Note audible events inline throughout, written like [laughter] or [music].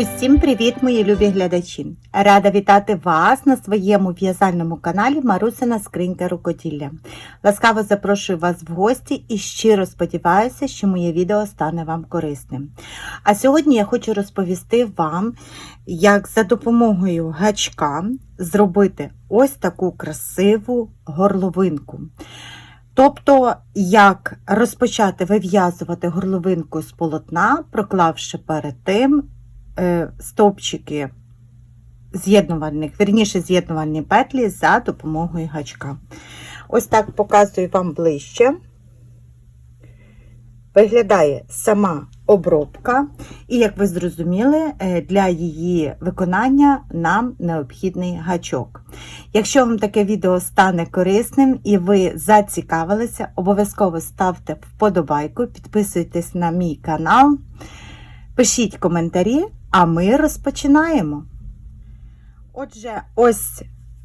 Усім привіт, мої любі глядачі! Рада вітати вас на своєму в'язальному каналі Марусина Скринька Рукоділля. Ласкаво запрошую вас в гості і щиро сподіваюся, що моє відео стане вам корисним. А сьогодні я хочу розповісти вам, як за допомогою гачка зробити ось таку красиву горловинку. Тобто, як розпочати вив'язувати горловинку з полотна, проклавши перед тим стовпчики з'єднувальних, вірніше з'єднувальні петлі за допомогою гачка. Ось так показую вам ближче. Виглядає сама обробка, і, як ви зрозуміли, е, для її виконання нам необхідний гачок. Якщо вам таке відео стане корисним і ви зацікавилися, обов'язково ставте вподобайку, підписуйтесь на мій канал, пишіть коментарі, а ми розпочинаємо. Отже, ось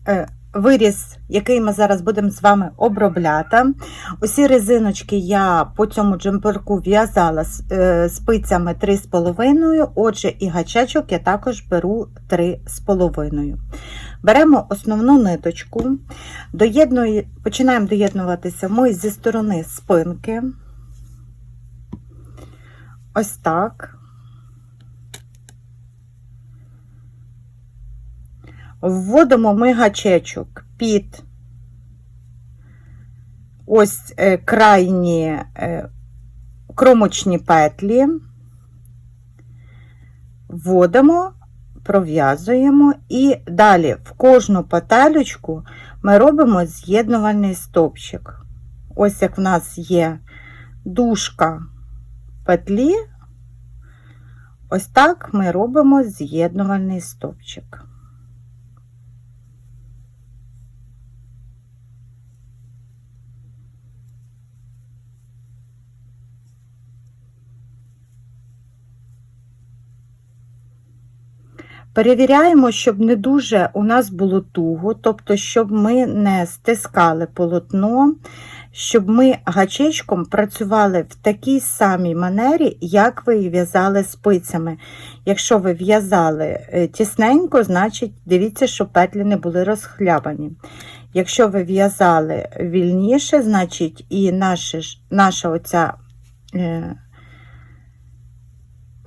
е, виріз, який ми зараз будемо з вами обробляти. Усі резиночки я по цьому джемперку в'язала е, спицями 3,5, отже, і гачечок я також беру 3,5. Беремо основну ниточку, доєднує, починаємо доєднуватися ми зі сторони спинки. Ось так. Вводимо ми гачечок під ось е, крайні е, кромочні петлі, вводимо, пров'язуємо і далі в кожну петелечку ми робимо з'єднувальний стовпчик. Ось як в нас є дужка петлі, ось так ми робимо з'єднувальний стовпчик. Перевіряємо, щоб не дуже у нас було туго, тобто, щоб ми не стискали полотно, щоб ми гачечком працювали в такій самій манері, як ви в'язали спицями. Якщо ви в'язали е, тісненько, значить дивіться, щоб петлі не були розхлябані. Якщо ви в'язали вільніше, значить і наша, наша оця.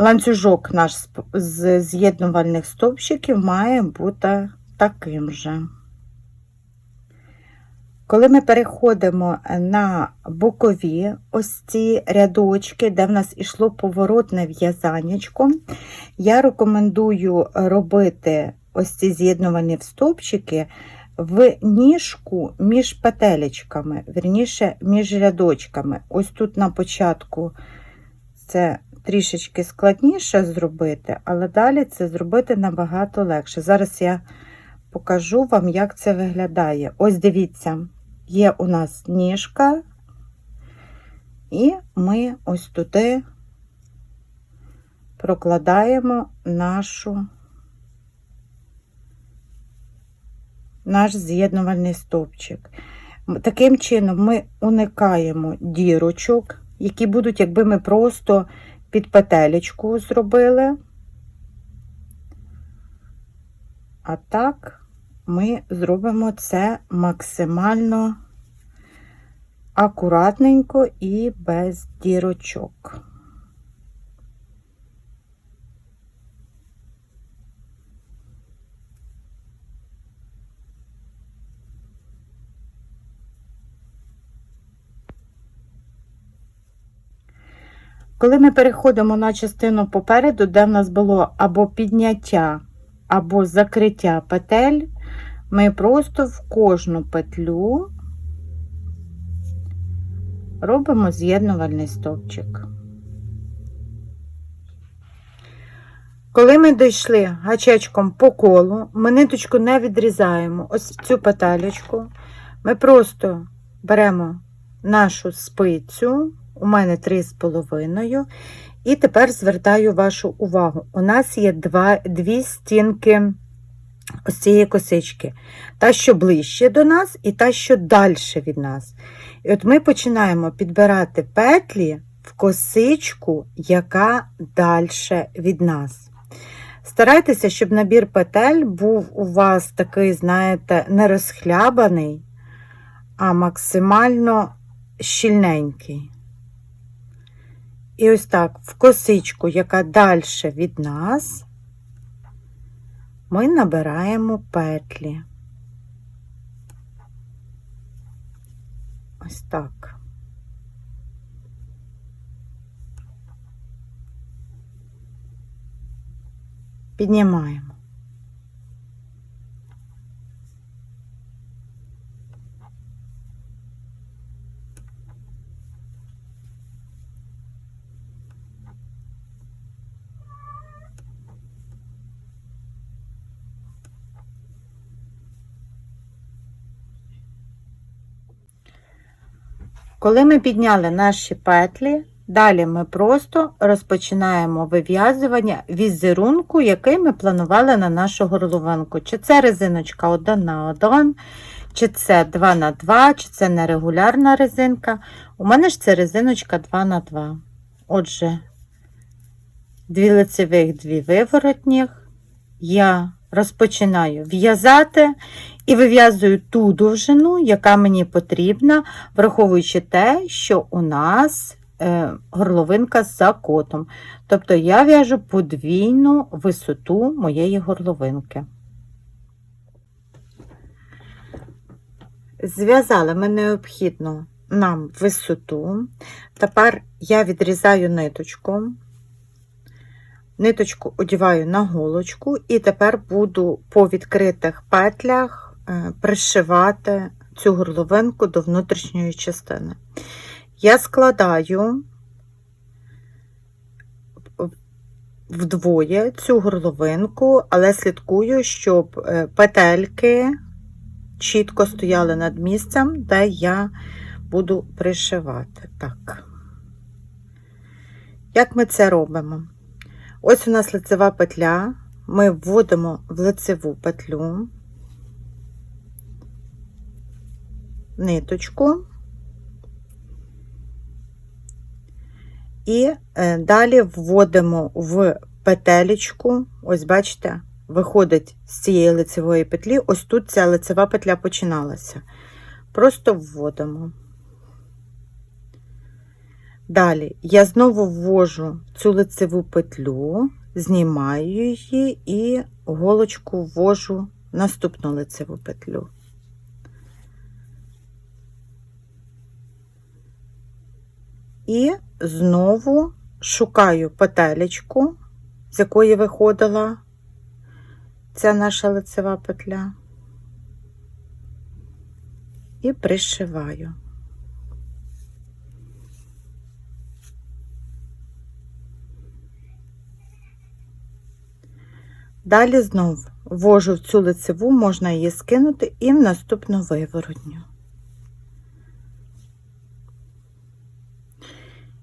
Ланцюжок наш з з'єднувальних стовпчиків має бути таким же. Коли ми переходимо на бокові ось ці рядочки, де в нас ішло поворотне в'язаннячко, я рекомендую робити ось ці з'єднувальні стовпчики в ніжку між петелечками, верніше між рядочками. Ось тут на початку це трішечки складніше зробити, але далі це зробити набагато легше. Зараз я покажу вам, як це виглядає. Ось дивіться, є у нас ніжка, і ми ось туди прокладаємо нашу наш з'єднувальний стовпчик. Таким чином ми уникаємо дірочок, які будуть, якби ми просто під петелечку зробили. А так ми зробимо це максимально акуратненько і без дірочок. Коли ми переходимо на частину попереду, де в нас було або підняття, або закриття петель, ми просто в кожну петлю робимо з'єднувальний стовпчик. Коли ми дійшли гачечком по колу, ми ниточку не відрізаємо ось цю петелечку, ми просто беремо нашу спицю у мене 3,5. І тепер звертаю вашу увагу. У нас є два, дві стінки ось цієї косички. Та, що ближче до нас, і та, що далі від нас. І от ми починаємо підбирати петлі в косичку, яка далі від нас. Старайтеся, щоб набір петель був у вас такий, знаєте, не розхлябаний, а максимально щільненький. І ось так, в косичку, яка далі від нас, ми набираємо петлі. Ось так. Піднімаємо. Коли ми підняли наші петлі, далі ми просто розпочинаємо вив'язування візерунку, який ми планували на нашу горловинку. Чи це резиночка 1 на 1, чи це 2 на 2, чи це нерегулярна резинка. У мене ж це резиночка 2 на 2. Отже, дві лицевих, дві виворотніх. Я розпочинаю в'язати і вив'язую ту довжину, яка мені потрібна, враховуючи те, що у нас е, горловинка з закотом. Тобто я в'яжу подвійну висоту моєї горловинки. Зв'язали ми необхідну нам висоту. Тепер я відрізаю ниточку. Ниточку одіваю на голочку, і тепер буду по відкритих петлях е, пришивати цю горловинку до внутрішньої частини. Я складаю вдвоє цю горловинку, але слідкую, щоб е, петельки чітко стояли над місцем, де я буду пришивати. Так. Як ми це робимо? Ось у нас лицева петля, ми вводимо в лицеву петлю ниточку і е, далі вводимо в петелечку, ось бачите, виходить з цієї лицевої петлі, ось тут ця лицева петля починалася. Просто вводимо. Далі я знову ввожу цю лицеву петлю, знімаю її і голочку ввожу наступну лицеву петлю. І знову шукаю петелечку, з якої виходила ця наша лицева петля, і пришиваю. Далі знов ввожу в цю лицеву, можна її скинути і в наступну виворотню.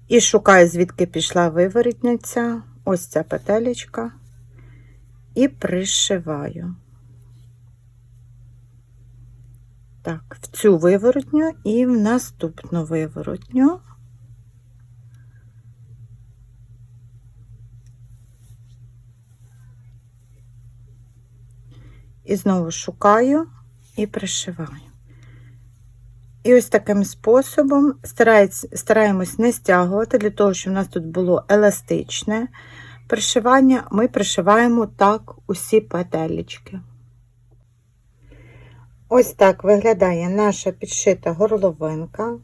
І шукаю, звідки пішла виворотниця, ось ця петелечка, і пришиваю. Так, в цю виворотню і в наступну виворотню. І знову шукаю і пришиваю. І ось таким способом стараємось не стягувати, для того, щоб у нас тут було еластичне пришивання, ми пришиваємо так усі петелечки. Ось так виглядає наша підшита горловинка.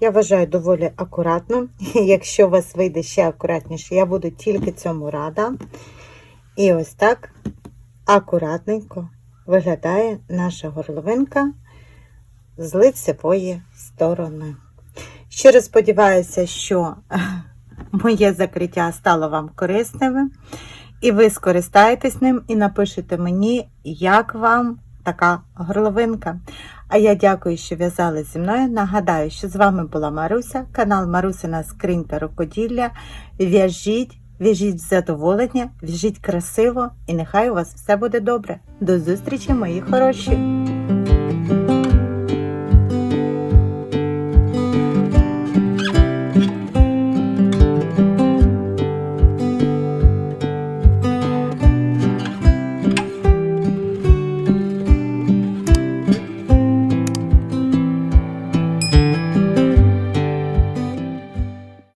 Я вважаю доволі акуратно. [laughs] Якщо у вас вийде ще акуратніше, я буду тільки цьому рада. І ось так акуратненько виглядає наша горловинка з лицевої сторони. Щиро сподіваюся, що [laughs] моє закриття стало вам корисним, і ви скористаєтесь ним і напишете мені, як вам така горловинка. А я дякую, що в'язали зі мною. Нагадаю, що з вами була Маруся, канал Марусина Скринька Рукоділля. В'яжіть, в'яжіть в задоволення, в'яжіть красиво і нехай у вас все буде добре. До зустрічі, мої хороші!